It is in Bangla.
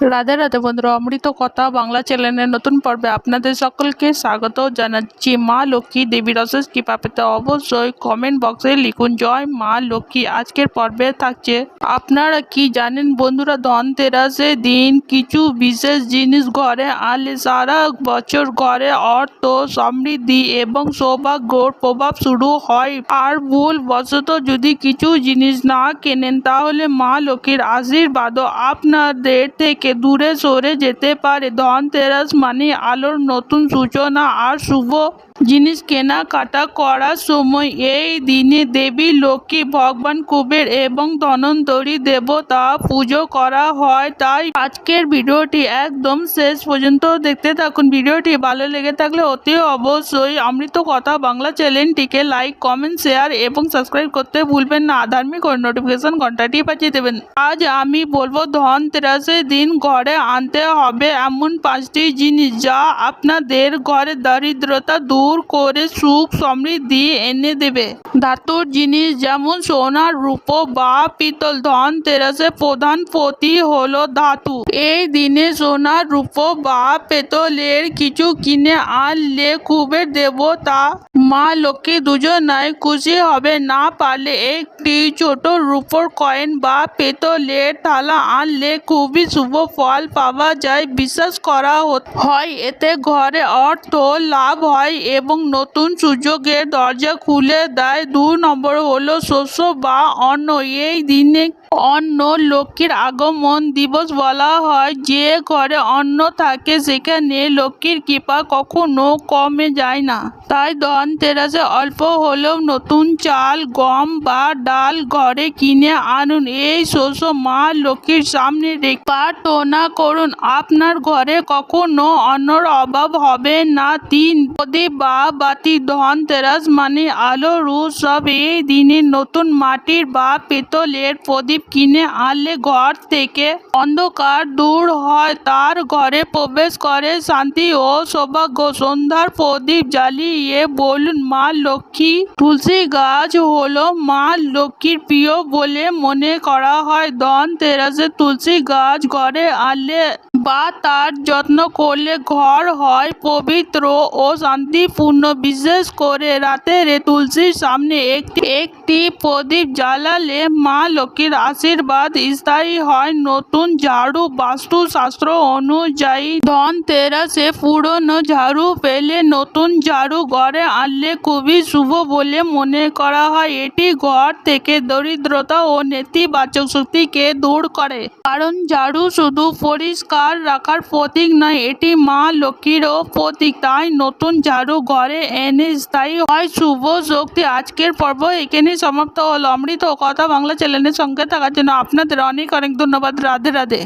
রাধে রাধে বন্ধুরা, অমৃত কথা বাংলা চ্যানেলের নতুন পর্বে আপনাদের সকলকে স্বাগত জানাচ্ছি। মা লক্ষ্মী দেবীর অশেষ কৃপা পেতে অবশ্যই কমেন্ট বক্সে লিখুন, জয় মা লক্ষ্মী। আজকের পর্বে থাকছে, আপনারা কি জানেন বন্ধুরা ধনতেরাসের দিন কিছু বিশেষ জিনিস ঘরে আনলে সারা বছর ঘরে অর্থ সমৃদ্ধি এবং সৌভাগ্যর প্রভাব শুরু হয়। আর ভুল বশত যদি কিছু জিনিস না কেনেন, তাহলে মা লক্ষ্মীর আশীর্বাদও আপনাদের থেকে দূরে সরে যেতে পারে। ধনতেরাস মানে আলোর নতুন সূচনা। আর শুভ জিনিস কেনাকাটা করার সময় এই দিনে দেবী, লক্ষ্মী, ভগবান, কুবের এবং ধনন্তরী দেবতা পুজো করা হয়। তাই আজকের ভিডিওটি একদম শেষ পর্যন্ত দেখতে থাকুন। ভিডিওটি ভালো লেগে থাকলে অতি অবশ্যই অমৃত কথা বাংলা চ্যানেলটিকে লাইক, কমেন্ট, শেয়ার এবং সাবস্ক্রাইব করতে ভুলবেন না। ধার্মিক নোটিফিকেশন ঘন্টাটি বাজিয়ে দেবেন। আজ আমি বলব, ধনতেরাসের দিন ঘরে আনতে হবে এমন পাঁচটি জিনিস যা আপনাদের ঘরে দারিদ্রতা দূর করে সুখ সমৃদ্ধি এনে দেবে। ধাতুর জিনিস যেমন সোনা রূপো বা পিতল ধনতেরাসের প্রধান পতি হলো ধাতু। এই দিনে সোনা রূপো বা পেতলের কিছু কিনে আনলে কুবের দেবতা মা লক্ষ্মী দুজনাই খুশি হবে। না পারলে একটি ছোট রূপোর কয়েন বা পেতলের থালা আনলে খুবই শুভ ফল পাওয়া যায়। বিশ্বাস করা হয়, এতে ঘরে অর্থ লাভ হয় এবং নতুন সুযোগের দরজা খুলে দেয়। দু নম্বর হলো শস্য বা অন্ন। এই দিনে অন্ন লক্ষ্মীর আগমন দিবস বলা হয়। যে ঘরে অন্ন থাকে, সেখানে লক্ষ্মীর কৃপা কখনো কমে যায় না। তাই ধনতেরাসে অল্প হলেও নতুন চাল, গম বা ডাল ঘরে কিনে আনুন। এই শস্য মা লক্ষ্মীর সামনে রেখে প্রার্থনা করুন, আপনার ঘরে কখনো অন্নর অভাব হবে না। তিন প্রদীপ বা বাতি, ধনতেরাস মানে আলোর উৎসব এই দিনে নতুন মাটির বা পেতলের প্রদীপ কিনে আনলে ঘর থেকে অন্ধকার দূর হয়। তার ঘরে প্রবেশ করে শান্তি ও সৌভাগ্য। সন্ধ্যার প্রদীপ জ্বালিয়ে বলুন মা লক্ষ্মী, তুলসী গাছ হলো মা লক্ষ্মীর প্রিয় বলে মনে করা হয়। ধনতেরাসে তুলসী গাছ ঘরে আনলে বা তার যত্ন করলে ঘর হয় পবিত্র ও শান্তিপূর্ণ। বিশেষ করে রাতের তুলসীর সামনে একটি একটি প্রদীপ জ্বালালে মা লক্ষ্মীর আশীর্বাদ স্থায়ী হয়। নতুন ঝাড়ু বাস্তুশাস্ত্র অনুযায়ী ধনতেরাসে পুরনো ঝাড়ু পেলে নতুন ঝাড়ু ঘরে আনলে খুবই শুভ বলে মনে করা হয়। এটি ঘর থেকে দরিদ্রতা ও নেতিবাচক শক্তিকে দূর করে। কারণ ঝাড়ু শুধু পরিষ্কার রাখার প্রতীক নয়, এটি মা লক্ষ্মীরও প্রতীক। তাই নতুন ঝাড়ু ঘরে এনে স্থায়ী হয়। শুভ শক্তি আজকের পর্ব এখানে সমাপ্ত হলো। অমৃত কথা বাংলা চ্যানেলের সঙ্গে থাকার জন্য আপনাদের অনেক অনেক ধন্যবাদ। রাধে রাধে।